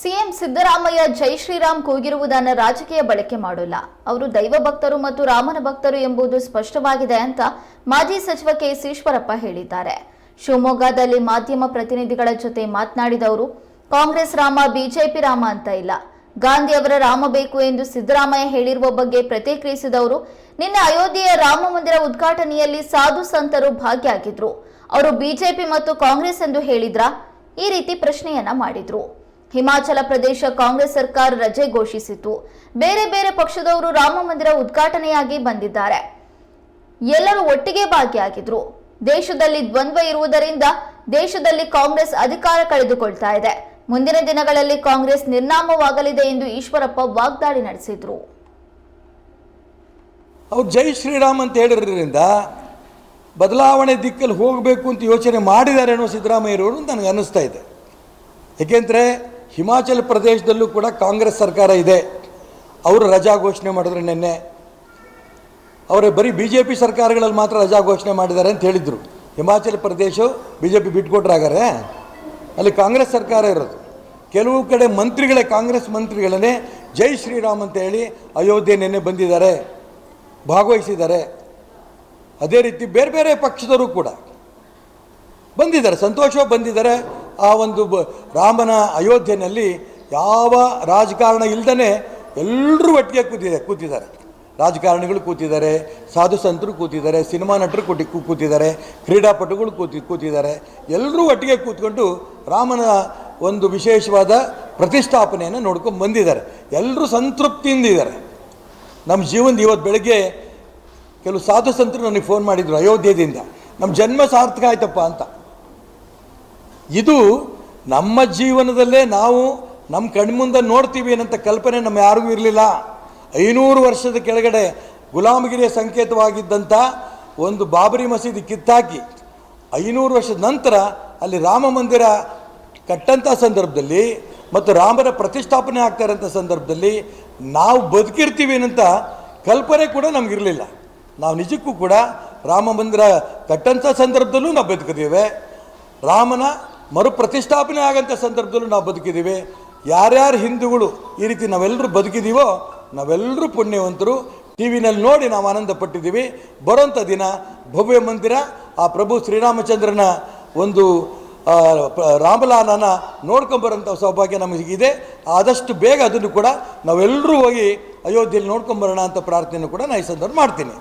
CM Siddaramaiah ಜೈ ಶ್ರೀರಾಮ್ ಕೂಗಿರುವುದನ್ನು ರಾಜಕೀಯ ಬಳಕೆ ಮಾಡೋಲ್ಲ. ಅವರು ದೈವ ಭಕ್ತರು ಮತ್ತು ರಾಮನ ಭಕ್ತರು ಎಂಬುದು ಸ್ಪಷ್ಟವಾಗಿದೆ ಅಂತ ಮಾಜಿ ಸಚಿವ ಕೆಎಸ್ ಈಶ್ವರಪ್ಪ ಹೇಳಿದ್ದಾರೆ. ಶಿವಮೊಗ್ಗದಲ್ಲಿ ಮಾಧ್ಯಮ ಪ್ರತಿನಿಧಿಗಳ ಜೊತೆ ಮಾತನಾಡಿದವರು, ಕಾಂಗ್ರೆಸ್ ರಾಮ, ಬಿಜೆಪಿ ರಾಮ ಅಂತ ಇಲ್ಲ. ಗಾಂಧಿ ಅವರ ರಾಮ ಬೇಕು ಎಂದು ಸಿದ್ದರಾಮಯ್ಯ ಹೇಳಿರುವ ಬಗ್ಗೆ ಪ್ರತಿಕ್ರಿಯಿಸಿದವರು, ನಿನ್ನೆ ಅಯೋಧ್ಯೆಯ ರಾಮ ಮಂದಿರ ಉದ್ಘಾಟನೆಯಲ್ಲಿ ಸಾಧು ಸಂತರು ಭಾಗಿಯಾಗಿದ್ರು. ಅವರು ಬಿಜೆಪಿ ಮತ್ತು ಕಾಂಗ್ರೆಸ್ ಎಂದು ಹೇಳಿದ್ರಾ? ಈ ರೀತಿ ಪ್ರಶ್ನೆಯನ್ನ ಮಾಡಿದ್ರು. ಹಿಮಾಚಲ ಪ್ರದೇಶ ಕಾಂಗ್ರೆಸ್ ಸರ್ಕಾರ ರಜೆ ಘೋಷಿಸಿತು. ಬೇರೆ ಬೇರೆ ಪಕ್ಷದವರು ರಾಮ ಮಂದಿರ ಉದ್ಘಾಟನೆಯಾಗಿ ಬಂದಿದ್ದಾರೆ. ಎಲ್ಲರೂ ಒಟ್ಟಿಗೆ ಭಾಗಿಯಾಗಿದ್ರು. ದೇಶದಲ್ಲಿ ದ್ವಂದ್ವ ಇರುವುದರಿಂದ ದೇಶದಲ್ಲಿ ಕಾಂಗ್ರೆಸ್ ಅಧಿಕಾರ ಕಳೆದುಕೊಳ್ತಾ ಇದೆ. ಮುಂದಿನ ದಿನಗಳಲ್ಲಿ ಕಾಂಗ್ರೆಸ್ ನಿರ್ನಾಮವಾಗಲಿದೆ ಎಂದು ಈಶ್ವರಪ್ಪ ವಾಗ್ದಾಳಿ ನಡೆಸಿದ್ರು. ಅವ್ರು ಜೈ ಶ್ರೀರಾಮ್ ಅಂತ ಹೇಳಿರೋದ್ರಿಂದ ಬದಲಾವಣೆ ದಿಕ್ಕಲ್ಲಿ ಹೋಗಬೇಕು ಅಂತ ಯೋಚನೆ ಮಾಡಿದ್ದಾರೆ ಅನ್ನೋ ಸಿದ್ದರಾಮಯ್ಯರವರು ನನಗೆ ಅನ್ನಿಸ್ತಾ ಇದೆ. ಏಕೆಂದರೆ ಹಿಮಾಚಲ ಪ್ರದೇಶದಲ್ಲೂ ಕೂಡ ಕಾಂಗ್ರೆಸ್ ಸರ್ಕಾರ ಇದೆ. ಅವರು ರಜಾ ಘೋಷಣೆ ಮಾಡಿದ್ರು ನಿನ್ನೆ. ಅವರೇ ಬರೀ ಬಿ ಜೆ ಪಿ ಸರ್ಕಾರಗಳಲ್ಲಿ ಮಾತ್ರ ರಜಾ ಘೋಷಣೆ ಮಾಡಿದ್ದಾರೆ ಅಂತ ಹೇಳಿದರು. Himachal Pradesh B J P ಬಿಟ್ಕೊಟ್ರಾಗಾರೆ? ಅಲ್ಲಿ ಕಾಂಗ್ರೆಸ್ ಸರ್ಕಾರ ಇರೋದು. ಕೆಲವು ಕಡೆ ಮಂತ್ರಿಗಳೇ ಕಾಂಗ್ರೆಸ್ ಮಂತ್ರಿಗಳನ್ನೇ ಜೈ ಶ್ರೀರಾಮ್ ಅಂತ ಹೇಳಿ ಅಯೋಧ್ಯೆ ನಿನ್ನೆ ಬಂದಿದ್ದಾರೆ, ಭಾಗವಹಿಸಿದ್ದಾರೆ. ಅದೇ ರೀತಿ ಬೇರೆ ಬೇರೆ ಪಕ್ಷದವರು ಕೂಡ ಬಂದಿದ್ದಾರೆ, ಸಂತೋಷವಾಗಿ ಬಂದಿದ್ದಾರೆ. ಆ ಒಂದು ರಾಮನ ಅಯೋಧ್ಯೆಯಲ್ಲಿ ಯಾವ ರಾಜಕಾರಣ ಇಲ್ಲದೇ ಎಲ್ಲರೂ ಒಟ್ಟಿಗೆ ಕೂತಿದೆ ಕೂತಿದ್ದಾರೆ. ರಾಜಕಾರಣಿಗಳು ಕೂತಿದ್ದಾರೆ, ಸಾಧು ಸಂತರು ಕೂತಿದ್ದಾರೆ, ಸಿನಿಮಾ ನಟರು ಕೂತಿ ಕೂತಿದ್ದಾರೆ, ಕ್ರೀಡಾಪಟುಗಳು ಕೂತಿ ಕೂತಿದ್ದಾರೆ. ಎಲ್ಲರೂ ಒಟ್ಟಿಗೆ ಕೂತ್ಕೊಂಡು ರಾಮನ ಒಂದು ವಿಶೇಷವಾದ ಪ್ರತಿಷ್ಠಾಪನೆಯನ್ನು ನೋಡ್ಕೊಂಡು ಬಂದಿದ್ದಾರೆ. ಎಲ್ಲರೂ ಸಂತೃಪ್ತಿಯಿಂದ ಇದ್ದಾರೆ. ನಮ್ಮ ಜೀವನದ ಇವತ್ತು ಬೆಳಗ್ಗೆ ಕೆಲವು ಸಾಧು ಸಂತರು ನನಗೆ ಫೋನ್ ಮಾಡಿದರು ಅಯೋಧ್ಯೆಯಿಂದ ನಮ್ಮ ಜನ್ಮ ಸಾರ್ಥಕ ಆಯ್ತಪ್ಪ ಅಂತ. ಇದು ನಮ್ಮ ಜೀವನದಲ್ಲೇ ನಾವು ನಮ್ಮ ಕಣ್ಮುಂದೆ ನೋಡ್ತೀವಿ ಅನ್ನಂಥ ಕಲ್ಪನೆ ನಮ್ಮ ಯಾರಿಗೂ ಇರಲಿಲ್ಲ. ಐನೂರು ವರ್ಷದ ಕೆಳಗಡೆ ಗುಲಾಮಗಿರಿಯ ಸಂಕೇತವಾಗಿದ್ದಂಥ ಒಂದು ಬಾಬರಿ ಮಸೀದಿ ಕಿತ್ತಾಕಿ ಐನೂರು ವರ್ಷದ ನಂತರ ಅಲ್ಲಿ ರಾಮ ಮಂದಿರ ಕಟ್ಟಂಥ ಸಂದರ್ಭದಲ್ಲಿ ಮತ್ತು ರಾಮರ ಪ್ರತಿಷ್ಠಾಪನೆ ಆಗ್ತಾರಂಥ ಸಂದರ್ಭದಲ್ಲಿ ನಾವು ಬದುಕಿರ್ತೀವಿ ಅನ್ನಂಥ ಕಲ್ಪನೆ ಕೂಡ ನಮಗಿರಲಿಲ್ಲ. ನಾವು ನಿಜಕ್ಕೂ ಕೂಡ ರಾಮ ಮಂದಿರ ಕಟ್ಟಂಥ ಸಂದರ್ಭದಲ್ಲೂ ನಾವು ಬದುಕಿದ್ದೇವೆ. ರಾಮನ ಮರುಪ್ರತಿಷ್ಠಾಪನೆ ಆಗಂಥ ಸಂದರ್ಭದಲ್ಲೂ ನಾವು ಬದುಕಿದ್ದೀವಿ. ಯಾರ್ಯಾರು ಹಿಂದೂಗಳು ಈ ರೀತಿ ನಾವೆಲ್ಲರೂ ಬದುಕಿದ್ದೀವೋ ನಾವೆಲ್ಲರೂ ಪುಣ್ಯವಂತರು. ಟಿ ವಿನಲ್ಲಿ ನೋಡಿ ನಾವು ಆನಂದ ಪಟ್ಟಿದ್ದೀವಿ ಬರೋಂಥ ದಿನ ಭವ್ಯ ಮಂದಿರ, ಆ ಪ್ರಭು ಶ್ರೀರಾಮಚಂದ್ರನ ಒಂದು ರಾಮಲಾನನ ನೋಡ್ಕೊಂಬರೋಂಥ ಸೌಭಾಗ್ಯ ನಮಗಿದೆ ಆದಷ್ಟು ಬೇಗ ಅದನ್ನು ಕೂಡ ನಾವೆಲ್ಲರೂ ಹೋಗಿ ಅಯೋಧ್ಯೆಯಲ್ಲಿ ನೋಡ್ಕೊಂಬರೋಣ ಅಂತ ಪ್ರಾರ್ಥನೆಯನ್ನು ಕೂಡ ನಾನು ಈ ಸಂದರ್ಭ ಮಾಡ್ತೀನಿ.